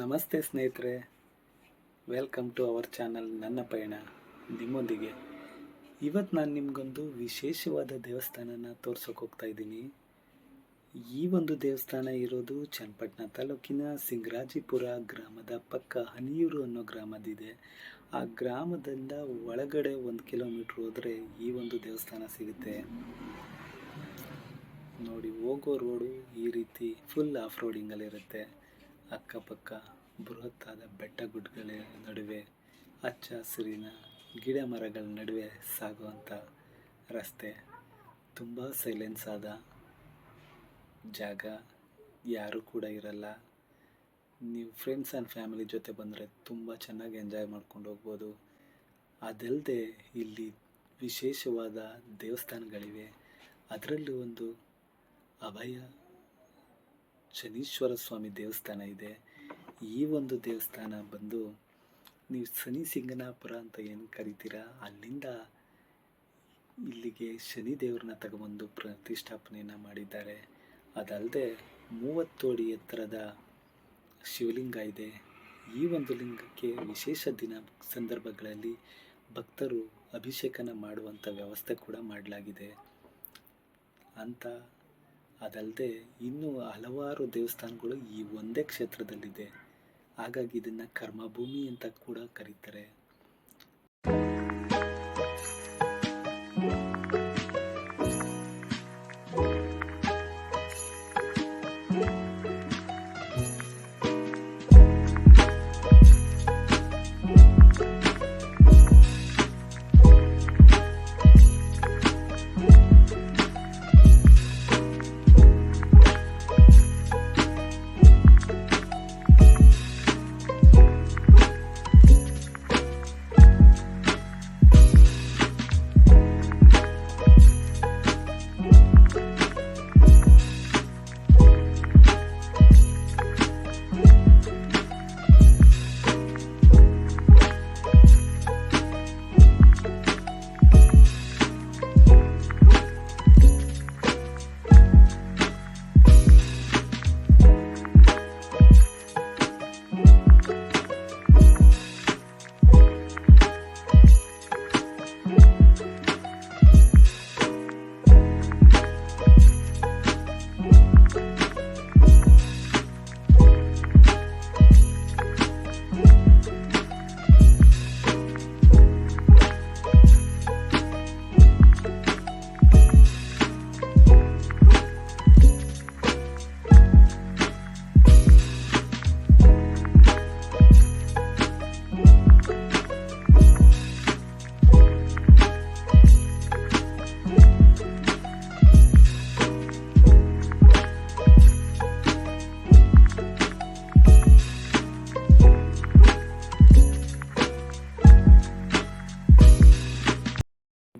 ನಮಸ್ತೆ ಸ್ನೇಹಿತರೆ. Welcome to our channel ನನ್ನ ಪಯಣ. ನಿಮ್ಮೊಂದಿಗೆ. ಇವತ್ತು ನಾನು ನಿಮಗೊಂದು ವಿಶೇಷವಾದ ದೇವಸ್ಥಾನನ ತೋರ್ಸೋಕೆ ಹೋಗ್ತಾ ಇದ್ದೀನಿ. ಈ ಒಂದು ದೇವಸ್ಥಾನ ಇರೋದು ಚನ್ನಪಟ್ಟಣ ತಾಲೂಕಿನ ಸಿಂಗರಾಜಿಪುರ ಗ್ರಾಮದ ಪಕ್ಕ ಹನಿಯೂರು ಅನ್ನೋ ಗ್ರಾಮದಿದೆ. ಆ ಗ್ರಾಮದಿಂದ ಒಳಗಡೆ ಒಂದು ಕಿಲೋಮೀಟ್ರ್ ಹೋದರೆ ಈ ಒಂದು ದೇವಸ್ಥಾನ ಸಿಗುತ್ತೆ. ನೋಡಿ, ಹೋಗೋ ರೋಡು ಈ ರೀತಿ ಫುಲ್ ಆಫ್ ರೋಡಿಂಗಲ್ಲಿರುತ್ತೆ ಅಕ್ಕಪಕ್ಕ ಬೃಹತ್ತಾದ ಬೆಟ್ಟ ಗುಡ್ಡಗಳ ನಡುವೆ ಹಚ್ಚ ಹಸಿರಿನ ಗಿಡ ಮರಗಳ ನಡುವೆ ಸಾಗುವಂಥ ರಸ್ತೆ. ತುಂಬ ಸೈಲೆನ್ಸ್ ಆದ ಜಾಗ. ಯಾರೂ ಕೂಡ ಇರಲ್ಲ. ನೀವು ಫ್ರೆಂಡ್ಸ್ ಆ್ಯಂಡ್ ಫ್ಯಾಮಿಲಿ ಜೊತೆ ಬಂದರೆ ತುಂಬ ಚೆನ್ನಾಗಿ ಎಂಜಾಯ್ ಮಾಡ್ಕೊಂಡು ಹೋಗ್ಬೋದು. ಅದಲ್ಲದೆ ಇಲ್ಲಿ ವಿಶೇಷವಾದ ದೇವಸ್ಥಾನಗಳಿವೆ. ಅದರಲ್ಲೂ ಒಂದು ಅಭಯ ಶನೀಶ್ವರ ಸ್ವಾಮಿ ದೇವಸ್ಥಾನ ಇದೆ. ಈ ಒಂದು ದೇವಸ್ಥಾನ ಬಂದು ನೀವು ಶನಿ ಸಿಂಗನಾಪುರ ಅಂತ ಏನು ಕರಿತೀರಾ? ಅಲ್ಲಿಂದ ಇಲ್ಲಿಗೆ ಶನಿ ದೇವ್ರನ್ನ ತಗೊಬಂದು ಪ್ರತಿಷ್ಠಾಪನೆಯನ್ನು ಮಾಡಿದ್ದಾರೆ. ಅದಲ್ಲದೆ ಮೂವತ್ತು ಅಡಿ ಎತ್ತರದ ಶಿವಲಿಂಗ ಇದೆ. ಈ ಒಂದು ಲಿಂಗಕ್ಕೆ ವಿಶೇಷ ದಿನ ಸಂದರ್ಭಗಳಲ್ಲಿ ಭಕ್ತರು ಅಭಿಷೇಕನ ಮಾಡುವಂಥ ವ್ಯವಸ್ಥೆ ಕೂಡ ಮಾಡಲಾಗಿದೆ. ಅಂತ ಅದಲ್ಲದೆ ಇನ್ನೂ ಹಲವಾರು ದೇವಸ್ಥಾನಗಳು ಈ ಒಂದೇ ಕ್ಷೇತ್ರದಲ್ಲಿದೆ. ಹಾಗಾಗಿ ಇದನ್ನು ಕರ್ಮಭೂಮಿ ಅಂತ ಕೂಡ ಕರೀತಾರೆ.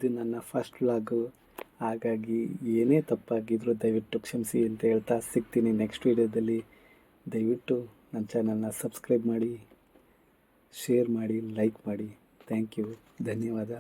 ಇದು ನನ್ನ ಫಸ್ಟ್ ವ್ಲಾಗು ಹಾಗಾಗಿ ಏನೇ ತಪ್ಪಾಗಿದ್ದರೂ ದಯವಿಟ್ಟು ಕ್ಷಮಿಸಿ ಅಂತ ಹೇಳ್ತಾ ಸಿಗ್ತೀನಿ ನೆಕ್ಸ್ಟ್ ವೀಡಿಯೋದಲ್ಲಿ. ದಯವಿಟ್ಟು ನನ್ನ ಚಾನಲ್ನ ಸಬ್ಸ್ಕ್ರೈಬ್ ಮಾಡಿ ಶೇರ್ ಮಾಡಿ ಲೈಕ್ ಮಾಡಿ. ಥ್ಯಾಂಕ್ ಯು ಧನ್ಯವಾದ.